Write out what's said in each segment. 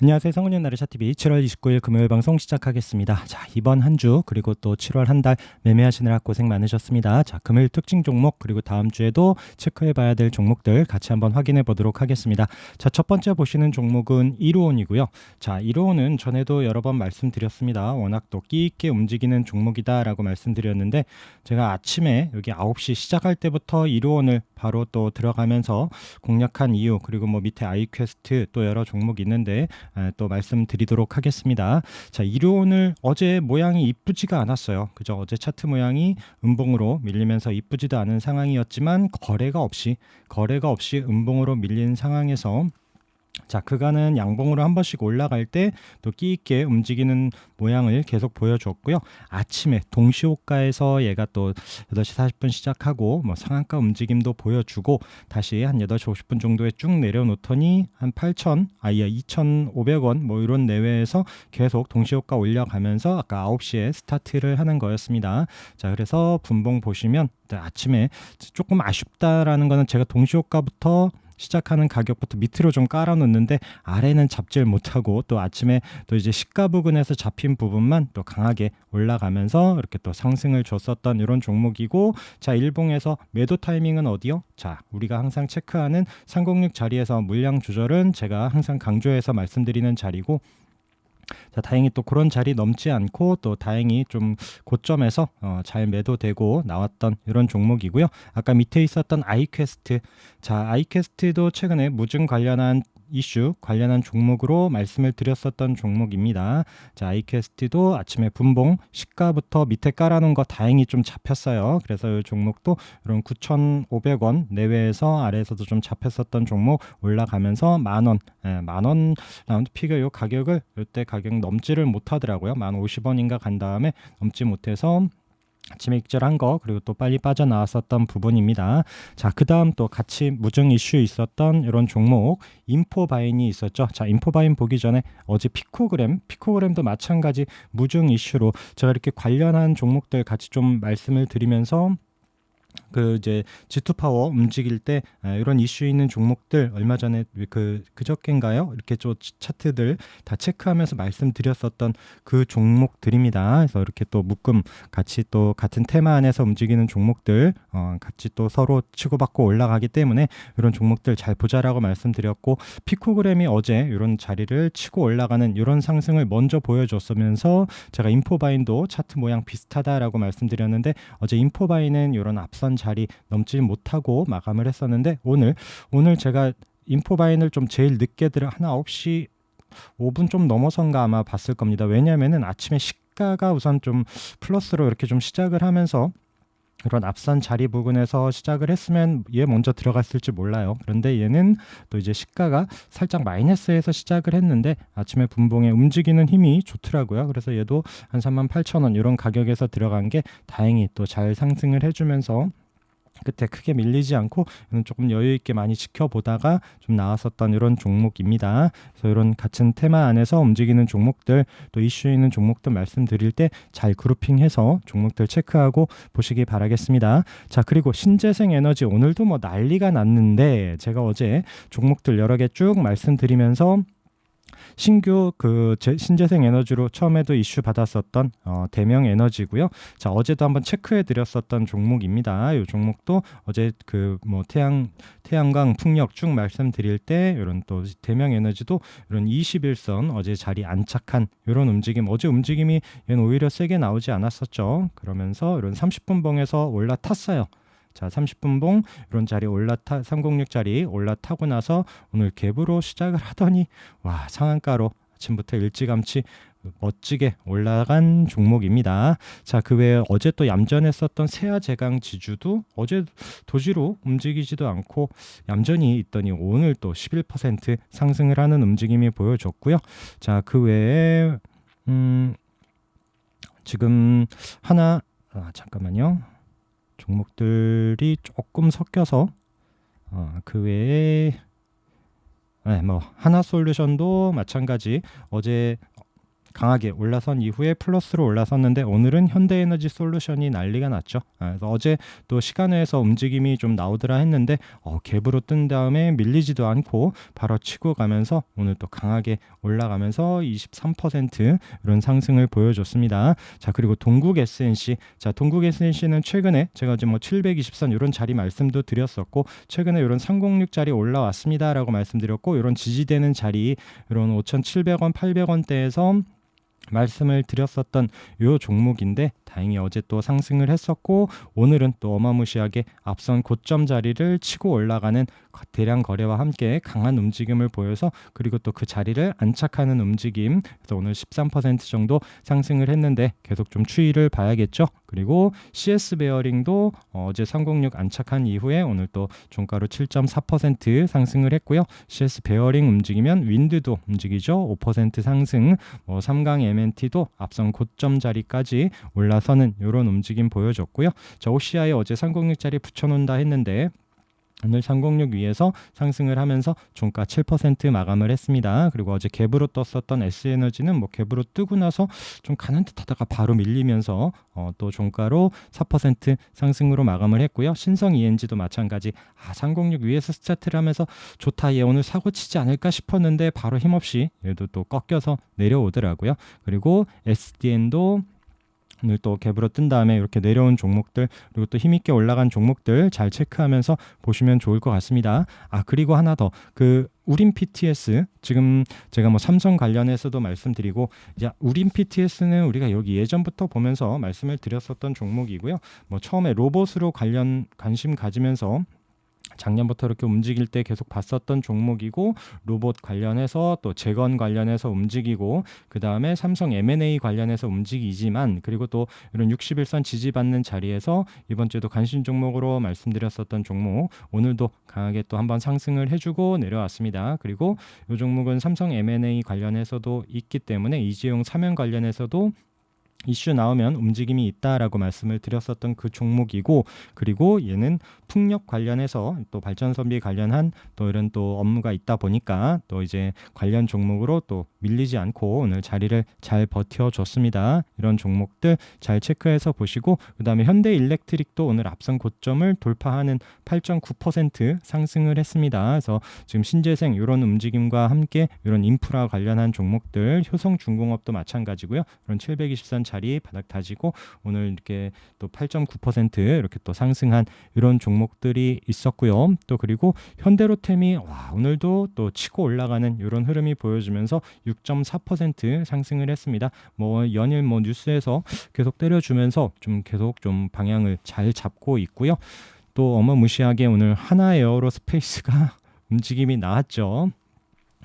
안녕하세요. 성은의 나르샤 TV 7월 29일 금요일 방송 시작하겠습니다. 자, 이번 한 주 그리고 또 7월 한 달 매매하시느라 고생 많으셨습니다. 자, 금요일 특징 종목 그리고 다음 주에도 체크해 봐야 될 종목들 같이 한번 확인해 보도록 하겠습니다. 자, 첫 번째 보시는 종목은 이루온이고요. 자, 이루온은 전에도 여러 번 말씀드렸습니다. 워낙 또 끼 있게 움직이는 종목이다라고 말씀드렸는데 제가 아침에 여기 9시 시작할 때부터 이루온을 바로 또 들어가면서 공략한 이유 그리고 뭐 밑에 아이퀘스트 또 여러 종목 있는데 아, 또 말씀드리도록 하겠습니다. 자, 일요오늘 어제 모양이 이쁘지가 않았어요. 그죠? 어제 차트 모양이 음봉으로 밀리면서 이쁘지도 않은 상황이었지만 거래가 없이 거래가 없이 음봉으로 밀린 상황에서 자, 그간은 양봉으로 한 번씩 올라갈 때 또 끼 있게 움직이는 모양을 계속 보여줬고요. 아침에 동시호가에서 얘가 또 8시 40분 시작하고 뭐 상한가 움직임도 보여주고 다시 한 8시 50분 정도에 쭉 내려놓더니 한 8천, 아예 2,500원 뭐 이런 내외에서 계속 동시호가 올려가면서 아까 9시에 스타트를 하는 거였습니다. 자, 그래서 분봉 보시면 아침에 조금 아쉽다라는 거는 제가 동시호가부터 시작하는 가격부터 밑으로 좀 깔아놓는데 아래는 잡질 못하고 또 아침에 또 이제 시가 부근에서 잡힌 부분만 또 강하게 올라가면서 이렇게 또 상승을 줬었던 이런 종목이고 자 일봉에서 매도 타이밍은 어디요? 자 우리가 항상 체크하는 306 자리에서 물량 조절은 제가 항상 강조해서 말씀드리는 자리고 자, 다행히 또 그런 자리 넘지 않고 또 다행히 좀 고점에서 어, 잘 매도되고 나왔던 이런 종목이고요. 아까 밑에 있었던 아이퀘스트. 자, 아이퀘스트도 최근에 무증 관련한 이슈 관련한 종목으로 말씀을 드렸었던 종목입니다. 자, 아이캐스트도 아침에 분봉 시가부터 밑에 깔아놓은 거 다행히 좀 잡혔어요. 그래서 이 종목도 이런 9,500원 내외에서 아래에서도 좀 잡혔었던 종목 올라가면서 만 원, 예, 만원 라운드 피겨 요 가격을 이때 가격 넘지를 못하더라고요. 만 50원인가 간 다음에 넘지 못해서 익절한 거 그리고 또 빨리 빠져나왔었던 부분입니다. 자, 그다음 또 같이 무증 이슈 있었던 이런 종목 인포바인이 있었죠. 자, 인포바인 보기 전에 어제 피코그램, 피코그램도 마찬가지 무증 이슈로 제가 이렇게 관련한 종목들 같이 좀 말씀을 드리면서 그 이제 G2 파워 움직일 때 아, 이런 이슈 있는 종목들 얼마 전에 그 그저께인가요? 이렇게 좀 차트들 다 체크하면서 말씀드렸었던 그 종목들입니다. 그래서 이렇게 또 묶음 같이 또 같은 테마 안에서 움직이는 종목들 어, 같이 또 서로 치고받고 올라가기 때문에 이런 종목들 잘 보자라고 말씀드렸고 피코그램이 어제 이런 자리를 치고 올라가는 이런 상승을 먼저 보여줬으면서 제가 인포바인도 차트 모양 비슷하다라고 말씀드렸는데 어제 인포바인은 이런 앞선 자리 넘지 못하고 마감을 했었는데 오늘 오늘 제가 인포바인을 좀 제일 늦게 들어 하나 9시 5분 좀 넘어선가 아마 봤을 겁니다. 왜냐하면은 아침에 시가가 우선 좀 플러스로 이렇게 좀 시작을 하면서 그런 앞선 자리 부근에서 시작을 했으면 얘 먼저 들어갔을지 몰라요. 그런데 얘는 또 이제 시가가 살짝 마이너스에서 시작을 했는데 아침에 분봉에 움직이는 힘이 좋더라고요. 그래서 얘도 한 3만 8천 원 이런 가격에서 들어간 게 다행히 또 잘 상승을 해주면서 끝에 크게 밀리지 않고 조금 여유 있게 많이 지켜보다가 좀 나왔었던 이런 종목입니다. 그래서 이런 같은 테마 안에서 움직이는 종목들 또 이슈 있는 종목들 말씀드릴 때 잘 그룹핑해서 종목들 체크하고 보시기 바라겠습니다. 자 그리고 신재생 에너지 오늘도 뭐 난리가 났는데 제가 어제 종목들 여러 개 쭉 말씀드리면서 신규 그 신재생 에너지로 처음에도 이슈 받았었던 어, 대명 에너지고요. 자 어제도 한번 체크해 드렸었던 종목입니다. 이 종목도 어제 그 뭐 태양 태양광 풍력 쭉 말씀드릴 때 이런 또 대명 에너지도 이런 21선 어제 자리 안착한 이런 움직임 어제 움직임이 얘는 오히려 세게 나오지 않았었죠. 그러면서 이런 30분 봉에서 올라탔어요. 자, 30분 봉 이런 자리 올라타 306 자리 올라타고 나서 오늘 갭으로 시작을 하더니 와, 상한가로 아침부터 일찌감치 멋지게 올라간 종목입니다. 자, 그 외에 어제 또 얌전했었던 세아 제강 지주도 어제 도지로 움직이지도 않고 얌전히 있더니 오늘 또 11% 상승을 하는 움직임이 보여졌고요. 자, 그 외에 음 지금 하나 아, 잠깐만요. 종목들이 조금 섞여서 어, 그 외에 네, 뭐 하나 솔루션도 마찬가지. 어제 강하게 올라선 이후에 플러스로 올라섰는데 오늘은 현대에너지 솔루션이 난리가 났죠. 아, 그래서 어제 또 시간외에서 움직임이 좀 나오더라 했는데 어, 갭으로 뜬 다음에 밀리지도 않고 바로 치고 가면서 오늘 또 강하게 올라가면서 23% 이런 상승을 보여줬습니다. 자 그리고 동국 SNC 자 동국 SNC는 최근에 제가 지금 뭐 720선 이런 자리 말씀도 드렸었고 최근에 이런 306 자리 올라왔습니다라고 말씀드렸고 이런 지지되는 자리 이런 5,700원, 800원대에서 말씀을 드렸었던 요 종목인데 다행히 어제 또 상승을 했었고 오늘은 또 어마무시하게 앞선 고점 자리를 치고 올라가는 대량 거래와 함께 강한 움직임을 보여서 그리고 또 그 자리를 안착하는 움직임 그래서 오늘 13% 정도 상승을 했는데 계속 좀 추이를 봐야겠죠. 그리고 CS 베어링도 어제 306 안착한 이후에 오늘 또 종가로 7.4% 상승을 했고요. CS 베어링 움직이면 윈드도 움직이죠. 5% 상승. 뭐 삼강 MNT도 앞선 고점 자리까지 올라 서는 이런 움직임 보여줬고요. 자 OCI 어제 306짜리 붙여놓는다 했는데 오늘 306 위에서 상승을 하면서 종가 7% 마감을 했습니다. 그리고 어제 갭으로 떴었던 S에너지는 뭐 갭으로 뜨고 나서 좀 가는 듯 하다가 바로 밀리면서 어, 또 종가로 4% 상승으로 마감을 했고요. 신성 ENG도 마찬가지. 아, 306 위에서 스타트를 하면서 좋다. 얘 오늘 사고 치지 않을까 싶었는데 바로 힘없이 얘도 또 꺾여서 내려오더라고요. 그리고 SDN도 또 갭으로 뜬 다음에 이렇게 내려온 종목들 그리고 또 힘있게 올라간 종목들 잘 체크하면서 보시면 좋을 것 같습니다. 아 그리고 하나 더그 우린 PTS 지금 제가 뭐 삼성 관련해서도 말씀드리고 이제 우린 PTS는 우리가 여기 예전부터 보면서 말씀을 드렸었던 종목이고요. 뭐 처음에 로봇으로 관련 관심 가지면서 작년부터 이렇게 움직일 때 계속 봤었던 종목이고 로봇 관련해서 또 재건 관련해서 움직이고 그 다음에 삼성 M&A 관련해서 움직이지만 그리고 또 이런 61선 지지받는 자리에서 이번 주에도 관심 종목으로 말씀드렸었던 종목 오늘도 강하게 또 한번 상승을 해주고 내려왔습니다. 그리고 이 종목은 삼성 M&A 관련해서도 있기 때문에 이재용 사면 관련해서도 이슈 나오면 움직임이 있다라고 말씀을 드렸었던 그 종목이고 그리고 얘는 풍력 관련해서 또 발전 선비 관련한 또 이런 또 업무가 있다 보니까 또 이제 관련 종목으로 또 밀리지 않고 오늘 자리를 잘 버텨줬습니다. 이런 종목들 잘 체크해서 보시고 그다음에 현대 일렉트릭도 오늘 앞선 고점을 돌파하는 8.9% 상승을 했습니다. 그래서 지금 신재생 이런 움직임과 함께 이런 인프라 관련한 종목들 효성중공업도 마찬가지고요. 이런 720선 자리 바닥 다지고 오늘 이렇게 또 8.9% 이렇게 또 상승한 이런 종목들이 있었고요. 또 그리고 현대로템이 와 오늘도 또 치고 올라가는 이런 흐름이 보여주면서 6.4% 상승을 했습니다. 뭐 연일 뭐 뉴스에서 계속 때려주면서 좀 계속 좀 방향을 잘 잡고 있고요. 또 어마무시하게 오늘 하나 에어로스페이스가 움직임이 나왔죠.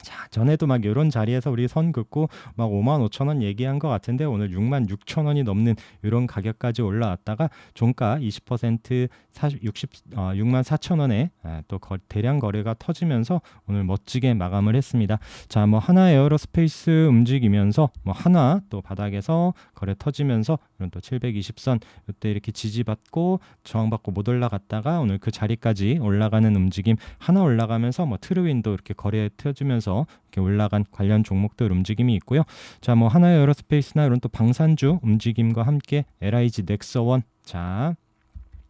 자, 전에도 막 이런 자리에서 우리 선 긋고 막 5만 5천 원 얘기한 것 같은데 오늘 6만 6천 원이 넘는 이런 가격까지 올라왔다가 종가 20% 40, 60, 어, 6만 4천 원에 아, 또 거, 대량 거래가 터지면서 오늘 멋지게 마감을 했습니다. 자, 뭐 하나 에어로스페이스 움직이면서 뭐 하나 또 바닥에서 거래 터지면서 이런 또 720선 이때 이렇게 지지받고 저항받고 못 올라갔다가 오늘 그 자리까지 올라가는 움직임 하나 올라가면서 뭐 트루윈도 이렇게 거래 터지면서 이렇게 올라간 관련 종목들 움직임이 있고요. 자, 뭐 하나 에어로스페이스나 이런 또 방산주 움직임과 함께 LIG 넥서원 자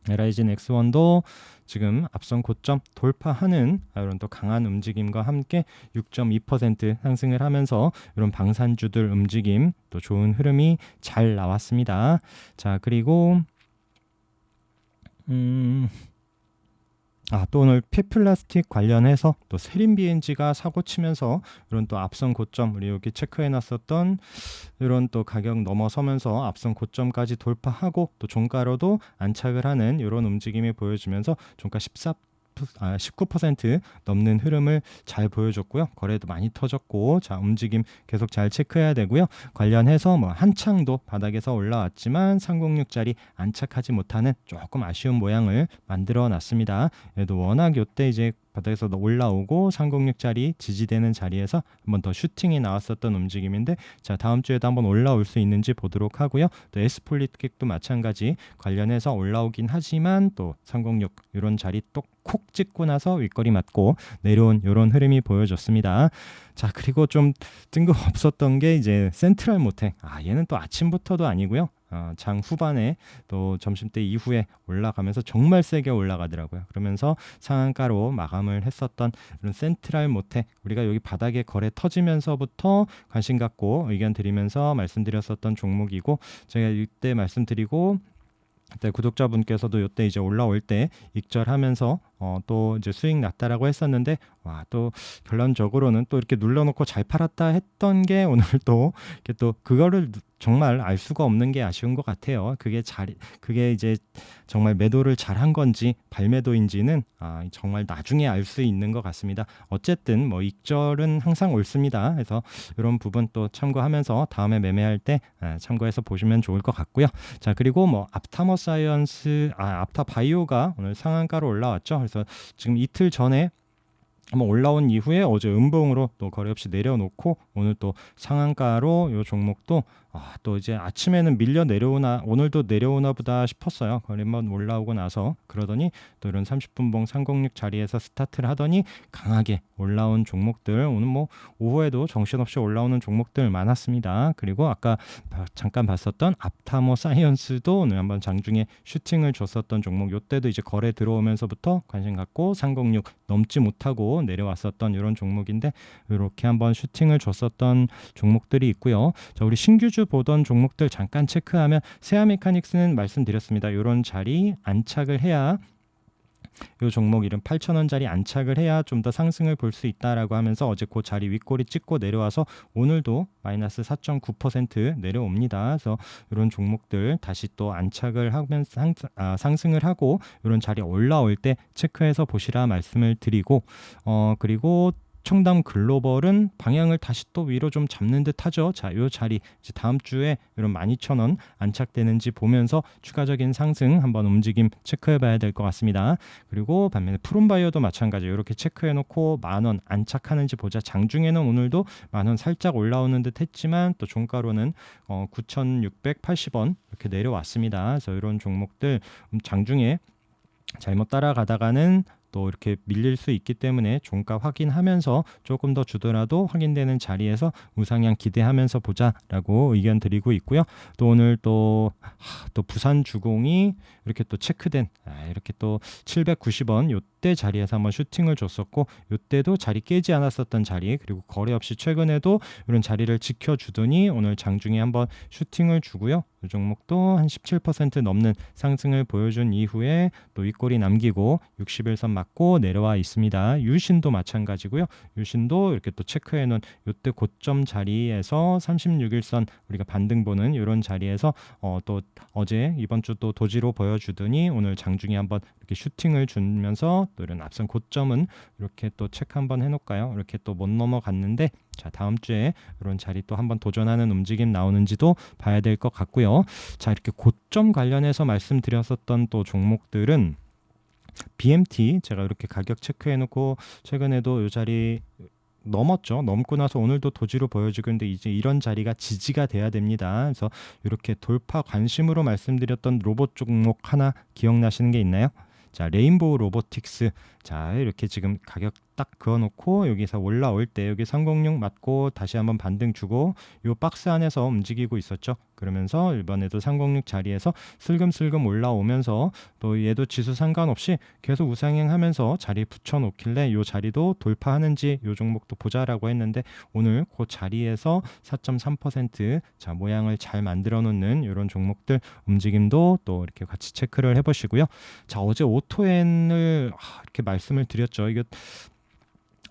LIG 넥스원도 지금 앞선 고점 돌파하는 이런 또 강한 움직임과 함께 6.2% 상승을 하면서 이런 방산주들 움직임 또 좋은 흐름이 잘 나왔습니다. 자 그리고 음. 아, 또 오늘 폐플라스틱 관련해서 또 세린 BNG가 사고 치면서 이런 또 앞선 고점 우리 여기 체크해 놨었던 이런 또 가격 넘어서면서 앞선 고점까지 돌파하고 또 종가로도 안착을 하는 이런 움직임이 보여지면서 종가 14 아, 19% 넘는 흐름을 잘 보여줬고요. 거래도 많이 터졌고 자 움직임 계속 잘 체크해야 되고요. 관련해서 뭐 한창도 바닥에서 올라왔지만 306짜리 안착하지 못하는 조금 아쉬운 모양을 만들어 놨습니다. 얘도 워낙 요때 이제 바닥에서 올라오고 306짜리 지지되는 자리에서 한번 더 슈팅이 나왔었던 움직임인데 자 다음 주에도 한번 올라올 수 있는지 보도록 하고요. 또 에스폴리틱도 마찬가지 관련해서 올라오긴 하지만 또 306 이런 자리 똑 콕 찍고 나서 윗거리 맞고 내려온 이런 흐름이 보여졌습니다. 자 그리고 좀 뜬금없었던 게 이제 센트럴 모텍 아 얘는 또 아침부터도 아니고요. 어, 장 후반에 또 점심때 이후에 올라가면서 정말 세게 올라가더라고요. 그러면서 상한가로 마감을 했었던 이런 센트럴 모텍 우리가 여기 바닥에 거래 터지면서부터 관심 갖고 의견 드리면서 말씀드렸었던 종목이고 제가 이때 말씀드리고 그때 구독자분께서도 이때 이제 올라올 때 익절하면서 어, 또 이제 수익 났다라고 했었는데 와 또 결론적으로는 또 이렇게 눌러놓고 잘 팔았다 했던 게 오늘 또 이렇게 또 그거를 정말 알 수가 없는 게 아쉬운 것 같아요. 그게 잘 그게 이제 정말 매도를 잘 한 건지 발매도인지는 아, 정말 나중에 알 수 있는 것 같습니다. 어쨌든 뭐 익절은 항상 옳습니다. 그래서 이런 부분 또 참고하면서 다음에 매매할 때 아, 참고해서 보시면 좋을 것 같고요. 자 그리고 뭐 앞타머 사이언스 아 앞타 바이오가 오늘 상한가로 올라왔죠. 그래서 지금 이틀 전에 한번 올라온 이후에 어제 음봉으로 또 거래 없이 내려놓고 오늘 또 상한가로 이 종목도 아, 또 이제 아침에는 밀려 내려오나 오늘도 내려오나 보다 싶었어요. 한번 올라오고 나서 그러더니 또 이런 30분봉 306 자리에서 스타트를 하더니 강하게 올라온 종목들 오늘 뭐 오후에도 정신없이 올라오는 종목들 많았습니다. 그리고 아까 바- 잠깐 봤었던 앞타모 사이언스도 오늘 한번 장중에 슈팅을 줬었던 종목 요때도 이제 거래 들어오면서부터 관심 갖고 306 넘지 못하고 내려왔었던 이런 종목인데 이렇게 한번 슈팅을 줬었던 종목들이 있고요. 자, 우리 신규주 보던 종목들 잠깐 체크하면 세아 메카닉스는 말씀드렸습니다. 이런 자리 안착을 해야 이 종목 이름 8,000원짜리 안착을 해야 좀 더 상승을 볼 수 있다라고 하면서 어제 그 자리 윗꼬리 찍고 내려와서 오늘도 마이너스 4.9% 내려옵니다. 그래서 이런 종목들 다시 또 안착을 하면서 상, 아, 상승을 하고 이런 자리 올라올 때 체크해서 보시라 말씀을 드리고 어 그리고 청담 글로벌은 방향을 다시 또 위로 좀 잡는 듯 하죠. 자, 요 자리 이제 다음 주에 이런 12,000원 안착되는지 보면서 추가적인 상승 한번 움직임 체크해 봐야 될 것 같습니다. 그리고 반면에 푸른바이어도 마찬가지 이렇게 체크해 놓고 만원 안착하는지 보자. 장중에는 오늘도 만원 살짝 올라오는 듯 했지만 또 종가로는 어 9,680원 이렇게 내려왔습니다. 그래서 이런 종목들 음, 장중에 잘못 따라가다가는 또 이렇게 밀릴 수 있기 때문에 종가 확인하면서 조금 더 주더라도 확인되는 자리에서 우상향 기대하면서 보자라고 의견 드리고 있고요. 또 오늘 또, 하, 또 부산 주공이 이렇게 또 체크된 아, 이렇게 또 790원 요 때 자리에서 한번 슈팅을 줬었고 요때도 자리 깨지 않았었던 자리 그리고 거래 없이 최근에도 이런 자리를 지켜주더니 오늘 장중에 한번 슈팅을 주고요. 이 종목도 한 17% 넘는 상승을 보여준 이후에 또 윗골이 남기고 61선 맞고 내려와 있습니다. 유신도 마찬가지고요. 유신도 이렇게 또 체크해 놓은 요때 고점 자리에서 36일선 우리가 반등 보는 이런 자리에서 어, 또 어제 이번 주 또 도지로 보여주더니 오늘 장중에 한번 이렇게 슈팅을 주면서 또 이런 앞선 고점은 이렇게 또 체크 한번 해놓을까요? 이렇게 또 못 넘어갔는데 자 다음 주에 이런 자리 또 한번 도전하는 움직임 나오는지도 봐야 될 것 같고요. 자 이렇게 고점 관련해서 말씀드렸었던 또 종목들은 BMT 제가 이렇게 가격 체크해놓고 최근에도 이 자리 넘었죠. 넘고 나서 오늘도 도지로 보여주고 있는데 이제 이런 자리가 지지가 돼야 됩니다. 그래서 이렇게 돌파 관심으로 말씀드렸던 로봇 종목 하나 기억나시는 게 있나요? 자, 레인보우 로보틱스. 자, 이렇게 지금 가격 딱 그어놓고 여기서 올라올 때 여기 306 맞고 다시 한번 반등 주고 요 박스 안에서 움직이고 있었죠. 그러면서 이번에도 306 자리에서 슬금슬금 올라오면서 또 얘도 지수 상관없이 계속 우상행하면서 자리 붙여놓길래 요 자리도 돌파하는지 요 종목도 보자라고 했는데 오늘 그 자리에서 4.3%자 모양을 잘 만들어 놓는 이런 종목들 움직임도 또 이렇게 같이 체크를 해보시고요. 자 어제 오토엔을 아, 이렇게 말씀을 드렸죠. 이거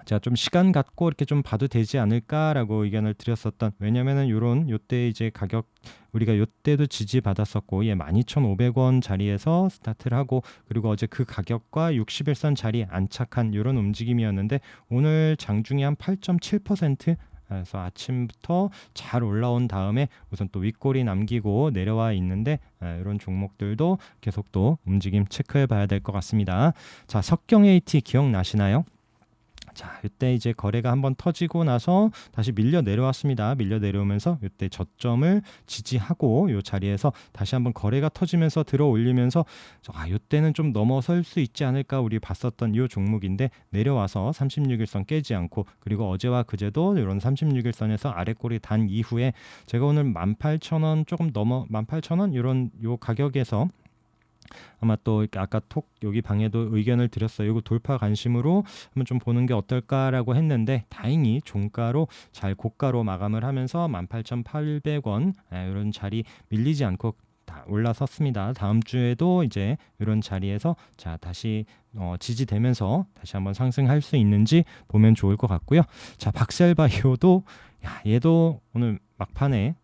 제가 좀 시간 갖고 이렇게 좀 봐도 되지 않을까라고 의견을 드렸었던 왜냐면은 요런 요때 이제 가격 우리가 요때도 지지 받았었고 예 12,500원 자리에서 스타트를 하고 그리고 어제 그 가격과 61선 자리 안착한 요런 움직임이었는데 오늘 장중에 한 8.7% 그래서 아침부터 잘 올라온 다음에 우선 또 윗골이 남기고 내려와 있는데 아, 이런 종목들도 계속 또 움직임 체크해 봐야 될 것 같습니다. 자, 석경 AT 기억나시나요? 자, 이때 이제 거래가 한번 터지고 나서 다시 밀려 내려왔습니다. 밀려 내려오면서 이때 저점을 지지하고 요 자리에서 다시 한번 거래가 터지면서 들어 올리면서 아, 요때는 좀 넘어설 수 있지 않을까 우리 봤었던 요 종목인데 내려와서 36일선 깨지 않고 그리고 어제와 그제도 이런 36일선에서 아래 꼬리 단 이후에 제가 오늘 18,000원 조금 넘어 18,000원 이런 요 가격에서 아마 또 아까 톡 여기 방에도 의견을 드렸어요. 이거 돌파 관심으로 한번 좀 보는 게 어떨까라고 했는데 다행히 종가로 잘 고가로 마감을 하면서 18,800원 이런 자리 밀리지 않고 다 올라섰습니다. 다음 주에도 이제 이런 자리에서 자 다시 어, 지지되면서 다시 한번 상승할 수 있는지 보면 좋을 것 같고요. 자 박셀바이오도 야 얘도 오늘 막판에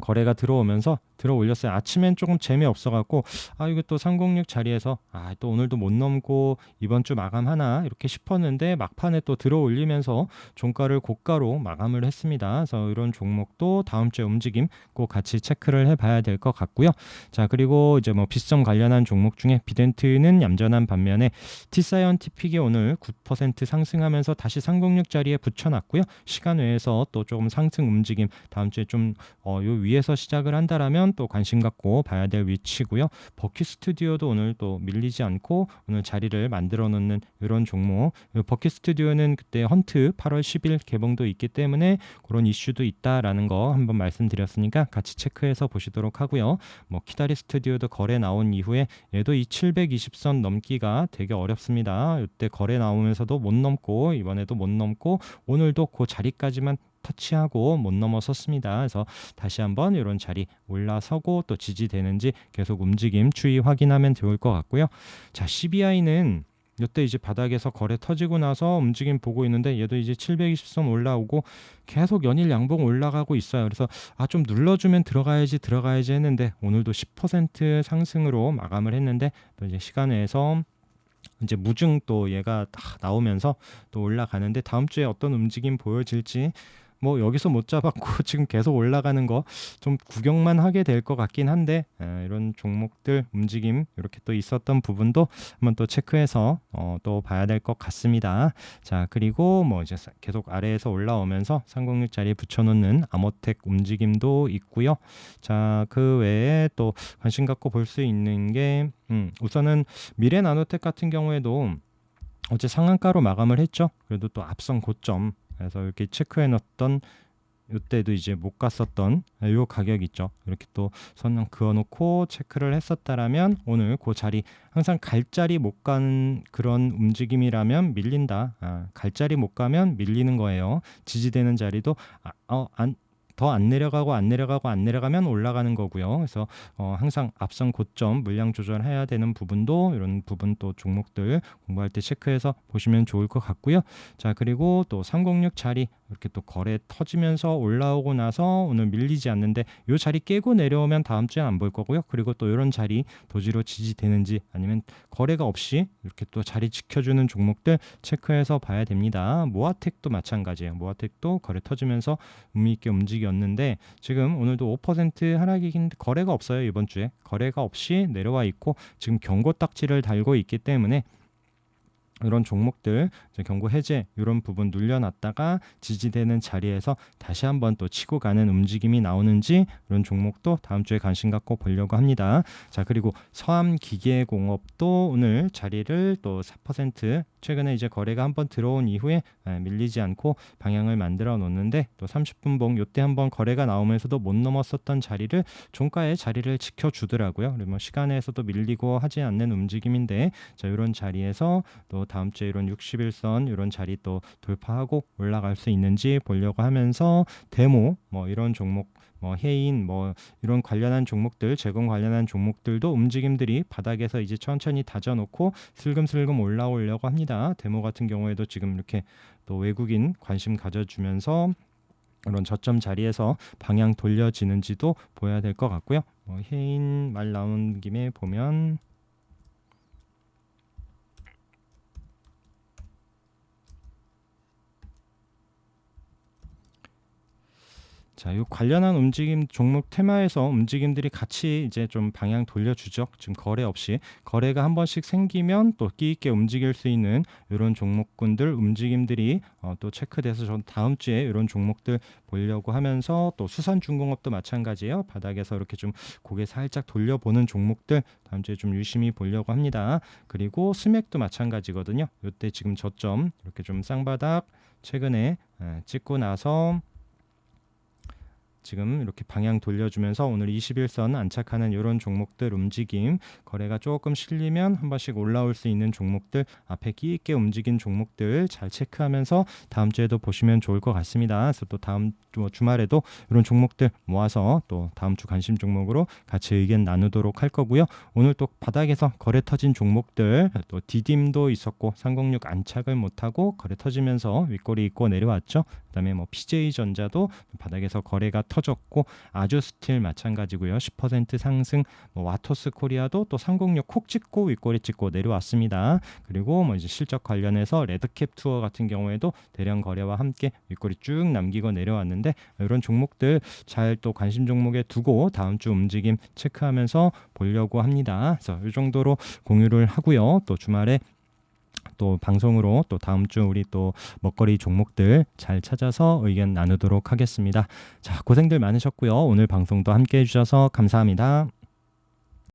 거래가 들어오면서 들어 올렸어요. 아침엔 조금 재미없어 갖고 아 이거 또306 자리에서 아 또 오늘도 못 넘고 이번 주 마감하나 이렇게 싶었는데 막판에 또 들어 올리면서 종가를 고가로 마감을 했습니다. 그래서 이런 종목도 다음 주에 움직임 꼭 같이 체크를 해 봐야 될 것 같고요. 자, 그리고 이제 뭐 비썸 관련한 종목 중에 비덴트는 얌전한 반면에 티사이언 티픽이 오늘 9% 상승하면서 다시 306 자리에 붙여 놨고요. 시간 외에서 또 조금 상승 움직임 다음 주에 좀 어, 요 위에서 시작을 한다라면 또 관심 갖고 봐야 될 위치고요. 버킷 스튜디오도 오늘 또 밀리지 않고 오늘 자리를 만들어 놓는 이런 종목. 버킷 스튜디오는 그때 헌트 8월 10일 개봉도 있기 때문에 그런 이슈도 있다라는 거 한번 말씀드렸으니까 같이 체크해서 보시도록 하고요. 뭐 키다리 스튜디오도 거래 나온 이후에 얘도 이 720선 넘기가 되게 어렵습니다. 이때 거래 나오면서도 못 넘고 이번에도 못 넘고 오늘도 그 자리까지만 터치하고 못 넘어섰습니다. 그래서 다시 한번 이런 자리 올라서고 또 지지되는지 계속 움직임 추이 확인하면 좋을 것 같고요. 자, CBI는 이때 이제 바닥에서 거래 터지고 나서 움직임 보고 있는데 얘도 이제 720선 올라오고 계속 연일 양봉 올라가고 있어요. 그래서 아 좀 눌러주면 들어가야지 들어가야지 했는데 오늘도 10% 상승으로 마감을 했는데 또 이제 시간 에서 이제 무증 또 얘가 딱 나오면서 또 올라가는데 다음 주에 어떤 움직임 보여질지 뭐 여기서 못 잡았고 지금 계속 올라가는 거 좀 구경만 하게 될 것 같긴 한데 에, 이런 종목들 움직임 이렇게 또 있었던 부분도 한번 또 체크해서 어, 또 봐야 될 것 같습니다. 자 그리고 뭐 이제 계속 아래에서 올라오면서 306 자리에 붙여놓는 아모텍 움직임도 있고요. 자 그 외에 또 관심 갖고 볼 수 있는 게 음, 우선은 미래 나노텍 같은 경우에도 어제 상한가로 마감을 했죠. 그래도 또 앞선 고점 그래서 이렇게 체크해 놨던 이때도 이제 못 갔었던 요 가격 있죠. 이렇게 또 선을 그어 놓고 체크를 했었다라면 오늘 그 자리 항상 갈 자리 못 가는 그런 움직임이라면 밀린다. 아, 갈 자리 못 가면 밀리는 거예요. 지지되는 자리도 아, 어, 안, 더 안 내려가고 안 내려가고 안 내려가면 올라가는 거고요. 그래서 어, 항상 앞선 고점 물량 조절해야 되는 부분도 이런 부분 또 종목들 공부할 때 체크해서 보시면 좋을 것 같고요. 자 그리고 또 306 자리 이렇게 또 거래 터지면서 올라오고 나서 오늘 밀리지 않는데 이 자리 깨고 내려오면 다음 주에 안 볼 거고요. 그리고 또 이런 자리 도지로 지지되는지 아니면 거래가 없이 이렇게 또 자리 지켜주는 종목들 체크해서 봐야 됩니다. 모아텍도 마찬가지예요. 모아텍도 거래 터지면서 의미 있게 움직였는데 지금 오늘도 5% 하락이긴 거래가 없어요. 이번 주에 거래가 없이 내려와 있고 지금 경고 딱지를 달고 있기 때문에 이런 종목들 경고 해제 이런 부분 눌려놨다가 지지되는 자리에서 다시 한번 또 치고 가는 움직임이 나오는지 이런 종목도 다음 주에 관심 갖고 보려고 합니다. 자 그리고 서암 기계공업도 오늘 자리를 또 4% 최근에 이제 거래가 한번 들어온 이후에 아, 밀리지 않고 방향을 만들어 놓는데 또 30분 봉 요때 한번 거래가 나오면서도 못 넘었었던 자리를 종가의 자리를 지켜주더라고요. 그리고 뭐 시간에서도 밀리고 하지 않는 움직임인데 자 이런 자리에서 또 다음 주에 이런 60일선 이런 자리 또 돌파하고 올라갈 수 있는지 보려고 하면서 데모 뭐 이런 종목 뭐 해인 뭐 이런 관련한 종목들 제공 관련한 종목들도 움직임들이 바닥에서 이제 천천히 다져놓고 슬금슬금 올라오려고 합니다. 데모 같은 경우에도 지금 이렇게 또 외국인 관심 가져주면서 이런 저점 자리에서 방향 돌려지는지도 보여야 될 것 같고요. 뭐 해인 말 나온 김에 보면 자, 이 관련한 움직임 종목 테마에서 움직임들이 같이 이제 좀 방향 돌려주죠. 지금 거래 없이 거래가 한 번씩 생기면 또 끼 있게 움직일 수 있는 이런 종목군들 움직임들이 어, 또 체크돼서 전 다음 주에 이런 종목들 보려고 하면서 또 수산중공업도 마찬가지예요. 바닥에서 이렇게 좀 고개 살짝 돌려보는 종목들 다음 주에 좀 유심히 보려고 합니다. 그리고 스맥도 마찬가지거든요. 이때 지금 저점 이렇게 좀 쌍바닥 최근에 에, 찍고 나서 지금 이렇게 방향 돌려주면서 오늘 21선 안착하는 이런 종목들 움직임 거래가 조금 실리면 한 번씩 올라올 수 있는 종목들 앞에 끼 있게 움직인 종목들 잘 체크하면서 다음 주에도 보시면 좋을 것 같습니다. 그래서 또 다음 주- 주말에도 이런 종목들 모아서 또 다음 주 관심 종목으로 같이 의견 나누도록 할 거고요. 오늘 또 바닥에서 거래 터진 종목들 또 디딤도 있었고 306 안착을 못하고 거래 터지면서 윗꼬리 있고 내려왔죠. 그다음에 뭐 PJ 전자도 바닥에서 거래가 터졌고 아주 스틸 마찬가지고요. 10% 상승 뭐 와토스 코리아도 또 306 콕 찍고 윗꼬리 찍고 내려왔습니다. 그리고 뭐 이제 실적 관련해서 레드캡 투어 같은 경우에도 대량 거래와 함께 윗꼬리 쭉 남기고 내려왔는데 이런 종목들 잘 또 관심 종목에 두고 다음 주 움직임 체크하면서 보려고 합니다. 그래서 이 정도로 공유를 하고요. 또 주말에 또 방송으로 또 다음 주 우리 또 먹거리 종목들 잘 찾아서 의견 나누도록 하겠습니다. 자, 고생들 많으셨고요. 오늘 방송도 함께 해주셔서 감사합니다.